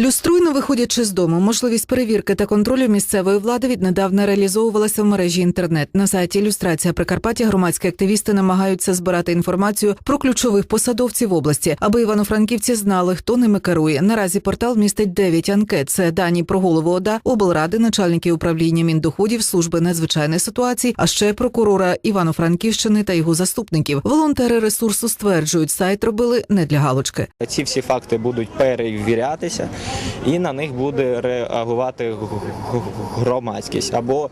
Люструй, не виходячи з дому, можливість перевірки та контролю місцевої влади віднедавна реалізовувалася в мережі інтернет. На сайті Ілюстрація Прикарпаття громадські активісти намагаються збирати інформацію про ключових посадовців області, аби івано-франківці знали, хто ними керує. Наразі портал містить 9 анкет. Це дані про голову ОДА, облради, начальників управління міндоходів, служби надзвичайних ситуацій, а ще прокурора Івано-Франківщини та його заступників. Волонтери ресурсу стверджують, сайт робили не для галочки. Ці всі факти будуть перевірятися, і на них буде реагувати громадськість або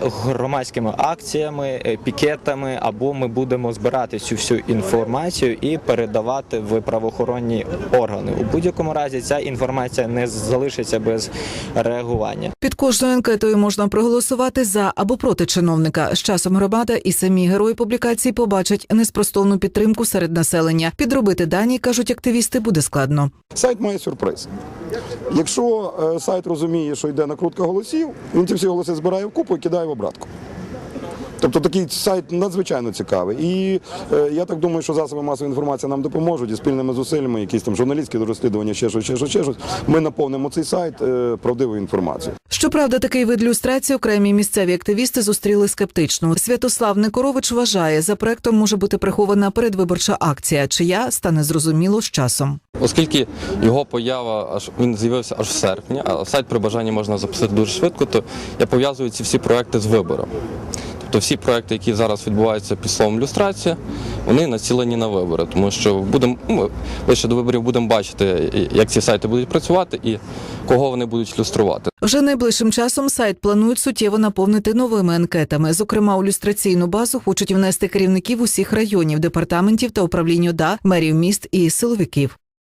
громадськими акціями, е, пікетами, або ми будемо збирати цю всю інформацію і передавати в правоохоронні органи. У будь-якому разі ця інформація не залишиться без реагування. Під кожною анкетою можна проголосувати за або проти чиновника. З часом громада і самі герої публікації побачать неспростовну підтримку серед населення. Підробити дані кажуть активісти буде складно. Сайт має сюрприз. Якщо е, сайт розуміє, що йде накрутка голосів, він ці всі голоси збирає в купу і кидає в обратку. Тобто такий сайт надзвичайно цікавий. І е, я так думаю, що засоби масової інформації нам допоможуть і спільними зусиллями, якісь там журналістські розслідування, ще щось, ще щось, ще щось. Ми наповнимо цей сайт е, правдивою інформацією. Щоправда, такий вид люстрації окремі місцеві активісти зустріли скептично. Святослав Никорович вважає, за проектом може бути прихована передвиборча акція, чия стане зрозуміло з часом. Оскільки його поява аж він з'явився аж в серпні, а сайт при бажанні можна запустити дуже швидко, то я пов'язую ці всі проекти з вибором. Тобто всі проекти, які зараз відбуваються під словом люстрація, вони націлені на вибори, тому що будемо ну, лише до виборів будемо бачити, як ці сайти будуть працювати і кого вони будуть люструвати. Вже найближчим часом сайт планують суттєво наповнити новими анкетами. Зокрема, у люстраційну базу хочуть внести керівників усіх районів, департаментів та управлінь ОДА, мерів міст і силовиків.